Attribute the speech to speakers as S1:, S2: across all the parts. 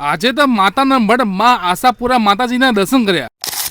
S1: આજે તો માતાના મઢમાં આશાપુરા માતાજીના દર્શન કર્યા.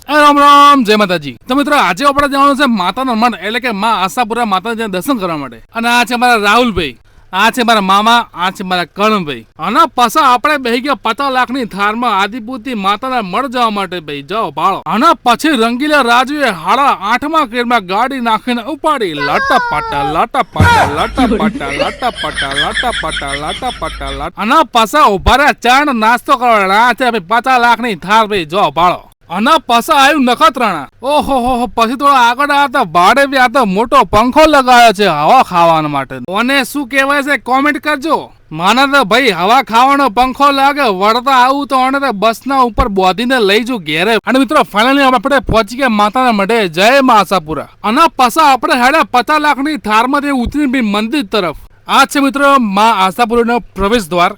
S1: રામ રામ, જય માતાજી. તો મિત્રો, આજે આપણે જવાનું છે માતાના મઢ, એટલે કે માં આશાપુરા માતાજીના દર્શન કરવા માટે. અને આ છે મારા રાહુલભાઈ. આ છે મારા મામા, આ છે મારા કરણભાઈ. અને પાછા આપણે બેહી ગયા પચાસ લાખની થારમાં આદિપુરથી માતાના મળ જવા માટે ભાઈ જાઓ, ભાળો. અને પછી રંગીલા રાજુએ હાડા આઠમા કેરમાં ગાડી નાખીને ઉપાડી. લાટા પાટા લાટા પાટા લાટા પાટા લાટા પાટા લાટા પાટા લાટા પાટા લાટા અને પાછા ઊભા રહ્યા. ચા નો નાસ્તો કરવા. છે ભાઈ પચાસ લાખની થાર ભાઈ જાઓ, ભાળો. અને પાછા આવ્યું નખત્રાણા. ઓહો, હો પછી થોડા આગળ આવ્યા તો ભાડે બી આ તો મોટો પંખો લગાવ્યો છે હવા ખાવા માટે. અને શું કહેવાય છે કોમેન્ટ કરજો. માને તો ભાઈ હવા ખાવાનો પંખો લાગે, વળતા આવું તો અને તો બસના ઉપર બોધીને લઈ જુ ઘેરે. અને મિત્રો ફાઇનલી આપણે પહોંચી ગયા માતાના મઢે. જય મા આશાપુરા. અને પાછા આપણે હેડે પચાસ લાખની થારમાંથી ઉતરી મંદિર તરફ. આ છે મિત્રો મા આશાપુરાનો પ્રવેશ દ્વાર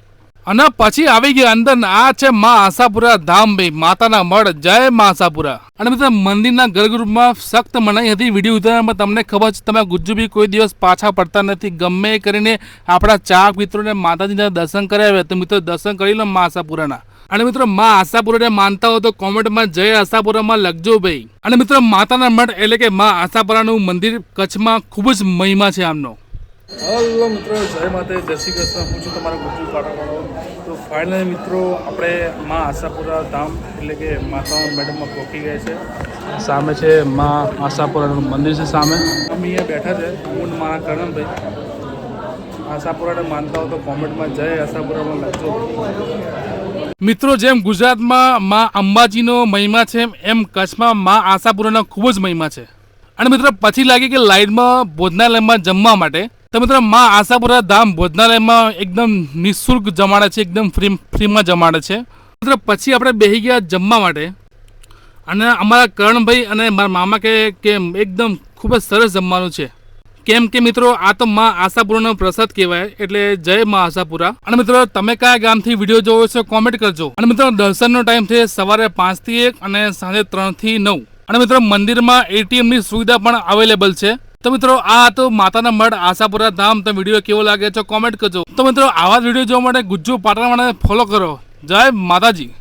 S1: અને પછી આવી ગયા અંદર આ છે માં આશાપુરા ધામ ભાઈ માતાના મઢ. જય માં આશાપુરા. અને મિત્રો, મંદિરના ગર્ભગૃહમાં સખ્ત મનાઈ હતી વીડિયો ઉતારવામાં. તમને ખબર છે, તમે ગુજ્જુ બી કોઈ દિવસ પાછા પડતા નથી. ગમે કરીને આપણા ચાક મિત્રોને માતાજીના દર્શન કરાવ્યા તો મિત્રો દર્શન કરી લો માં આશાપુરાના. અને મિત્રો, માં આશાપુરાને માનતા હો તો કોમેન્ટમાં જય આશાપુરામાં લખજો ભાઈ. અને મિત્રો, માતાના મઢ એટલે કે માં આશાપુરાનું મંદિર કચ્છમાં ખૂબ જ મહિમા છે આમનો. હલો મિત્રો જય માતે જય શ્રી કૃષ્ણ. હું છું તમારા ગુજુ કાટાવાળો તો ફાઇનલી મિત્રો આપણે માં આશાપુરા ધામ એટલે કે માતા મેડમમાં પહોંચી ગયા છે. સામે છે માં આશાપુરાનું મંદિર છે સામે. અમે અહીંયા બેઠા છે હું મારા કરણભાઈ આશાપુરાને માનતા હો તો કોમેન્ટમાં જય આશાપુરામાં લખજો મિત્રો જેમ ગુજરાતમાં માં અંબાજીનો મહિમા છે એમ કચ્છમાં માં આશાપુરાનો ખૂબ જ મહિમા છે. અને મિત્રો, પછી લાગે કે લાઈનમાં ભોજનાલયમાં જમવા માટે, તો મિત્રો, માં આશાપુરા ધામ ભોજનાલયમાં એકદમ નિઃશુલ્ક જમાડે છે, એકદમ ફ્રી ફ્રીમાં જમાડે છે. મિત્રો, પછી આપણે બેસી ગયા જમવા માટે. અને અમારા કરણભાઈ અને મારા મામા કે કે એકદમ ખૂબ જ સરસ જમવાનું છે. કેમ કે મિત્રો, આ તો માં આશાપુરાનો પ્રસાદ કહેવાય, એટલે જય માં આશાપુરા. અને મિત્રો, તમે કયા ગામથી વીડિયો જોવો છો કોમેન્ટ કરજો. અને મિત્રો, દર્શનનો ટાઈમ છે સવારે પાંચથી એક અને સાંજે ત્રણથી નવ. અને મિત્રો મંદિરમાં એટીએમની સુવિધા પણ અવેલેબલ છે. તો મિત્રો આ તો માતાના મઢ આશાપુરા ધામ. તો વીડિયો કેવો લાગે છે કોમેન્ટ કરજો. તો મિત્રો આવા જ વીડિયો જોવા માટે ગુજ્જુ પાટણ ફોલો કરો. જય માતાજી.